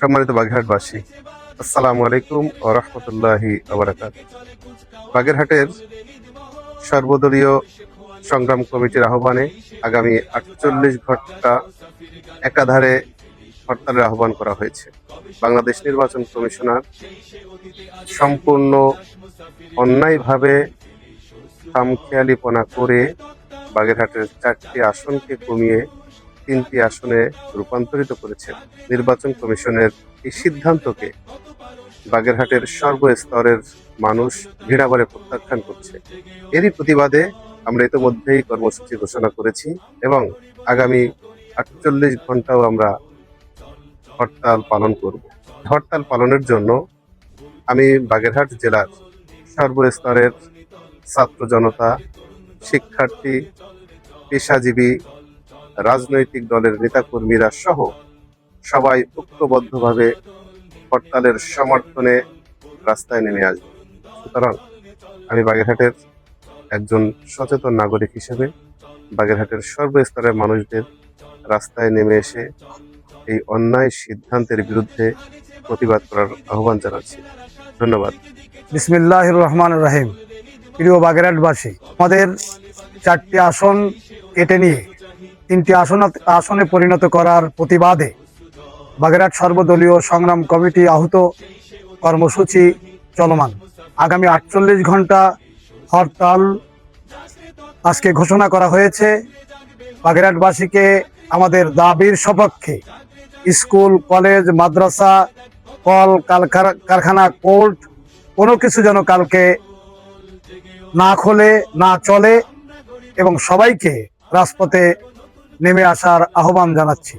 সম্মানিত বাগেরহাটবাসী, আসসালামু আলাইকুম ও রহমতুল্লাহি বাগেরহাটের সর্বদলীয় সংগ্রাম কমিটির আহ্বানে আগামী আটচল্লিশ ঘণ্টা একাধারে হরতালের আহ্বান করা হয়েছে। বাংলাদেশ নির্বাচন কমিশনার সম্পূর্ণ অন্যায়ভাবে খামখেয়ালিপনা করে বাগেরহাটের চারটি আসনকে কমিয়ে তিনটি আসনে রূপান্তরিত করেছে নির্বাচন কমিশনের এই সিদ্ধান্তকে বাগেরহাটের সর্বস্তরের মানুষ ঘৃণাভরে প্রত্যাখ্যান করছে। এরই প্রতিবাদে আমরা ইতিমধ্যেই কর্মসূচি ঘোষণা করেছি এবং আগামী আটচল্লিশ ঘন্টাও আমরা হরতাল পালন করব। হরতাল পালনের জন্য আমি বাগেরহাট জেলার সর্বস্তরের ছাত্র জনতা, শিক্ষার্থী, পেশাজীবী রাজনৈতিক দলের নেতাকর্মীরা সহ সবাই ঐক্যবদ্ধভাবে হরতালের সমর্থনে রাস্তায় নেমে আসবে। সুতরাং আমি বাগেরহাটের একজন সচেতন নাগরিক হিসেবে বাগেরহাটের সর্বস্তরের মানুষদের রাস্তায় নেমে এসে এই অন্যায় সিদ্ধান্তের বিরুদ্ধে প্রতিবাদ করার আহ্বান জানাচ্ছি। ধন্যবাদ। বিসমিল্লাহ রহমান রাহিম। প্রিয় বাগেরহাটবাসী, আমাদের চারটি আসন কেটে নিয়ে তিনটি আসন আসনে পরিণত করার প্রতিবাদে বাগেরহাট সর্বদলীয় সংগ্রাম কমিটি আহত কর্মসূচি চলমান। আগামী আটচল্লিশ ঘণ্টা হরতাল আজকে ঘোষণা করা হয়েছে। বাগেরহাটবাসীকে আমাদের দাবির সপক্ষে স্কুল, কলেজ, মাদ্রাসা, কল কারখানা, কোর্ট কোনো কিছু যেন কালকে না খোলে, না চলে এবং সবাইকে রাজপথে নেমে আসার আহ্বান জানাচ্ছি।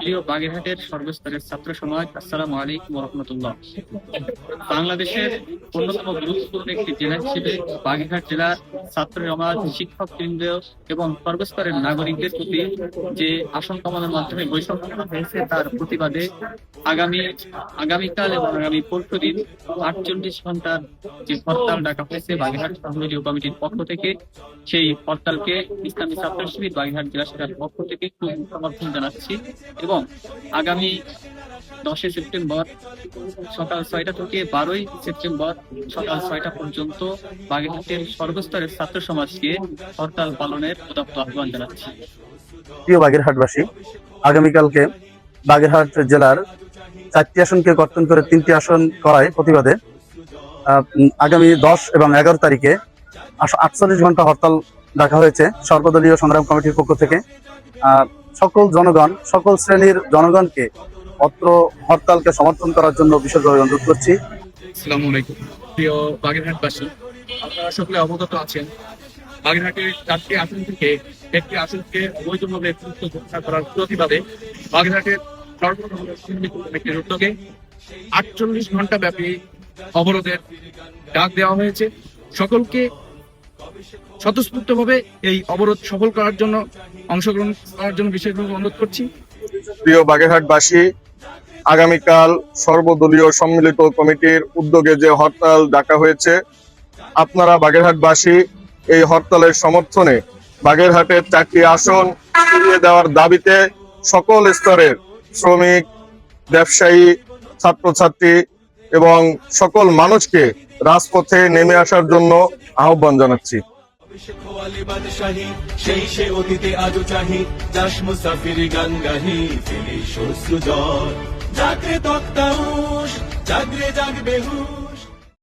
প্রিয় বাগেরহাটের সর্বস্তরের ছাত্র সমাজ আলাইকুম রহমতুল্লাহ। বাংলাদেশের অন্যতম গুরুত্বপূর্ণ একটি জেলা হিসেবে বাগেরহাট জেলার ছাত্র সমাজ, শিক্ষক কেন্দ্র এবং সর্বস্তরের নাগরিকদের প্রতি যে আসন কমানোর মাধ্যমে বৈষম্য হয়েছে, তার প্রতিবাদে আগামী, আগামীকাল এবং আগামী পরশু দিন আটচল্লিশ ঘণ্টার যে হরতাল ডাকা হয়েছে বাগেরহাট সংসদীয় কমিটির পক্ষ থেকে, সেই হরতালকে ইসলামী ছাত্র শিবির বাগেরহাট জেলা শাখার পক্ষ থেকে খুব সমর্থন জানাচ্ছি এবং আগামী দশই সেপ্টেম্বর সকাল ছয়টা থেকে বারোই সেপ্টেম্বর সকাল ছয়টা পর্যন্ত বাগেরহাটের সর্বস্তরের ছাত্র সমাজকে হরতাল পালনের উদাত্ত আহ্বান জানাচ্ছি। প্রিয় বাগেরহাটবাসী, আগামীকালকে বাগেরহাট জেলার চারটি আসনকে কর্তন করে তিনটি আসন করায় প্রতিবাদে আগামী দশ এবং এগারো তারিখে আটচল্লিশ ঘণ্টা হরতাল ডাকা হয়েছে সর্বদলীয় সংগ্রাম কমিটির পক্ষ থেকে। সকল জনগণ, সকল শ্রেণির জনগণকে অত্র হরতালকে সমর্থন করার জন্য বিশেষভাবে অনুরোধ করছি। আসসালামু আলাইকুম। প্রিয় বাগেরহাটবাসী আপনারা সকলে অবগত আছেন বাগেরহাটের চারটি আসন থেকে একটি আসনকে অবৈধভাবে ঘোষণা করার প্রতিবাদে বাগেরহাটের সংগঠন উদ্যোগে আটচল্লিশ ঘণ্টা ব্যাপী অবরোধের ডাক দেওয়া হয়েছে। সকলকে স্বতঃস্ফূর্তভাবে এই অবরোধ সফল করার জন্য অংশগ্রহণ করার জন্য বিশেষভাবে অনুরোধ করছি। প্রিয় বাগেরহাটবাসী, আগামীকাল সর্বদলীয় সম্মিলিত কমিটির উদ্যোগে যে হরতাল ডাকা হয়েছে, আপনারা বাগেরহাটবাসী এই হরতালের সমর্থনে বাগেরহাটের চারটি আসন ফিরিয়ে দেওয়ার দাবিতে সকল স্তরের শ্রমিক, ব্যবসায়ী, ছাত্রছাত্রী এবং সকল মানুষকে রাজপথে নেমে আসার জন্য আহ্বান জানাচ্ছি। সেই সে অতীতে চাহি। জাগবে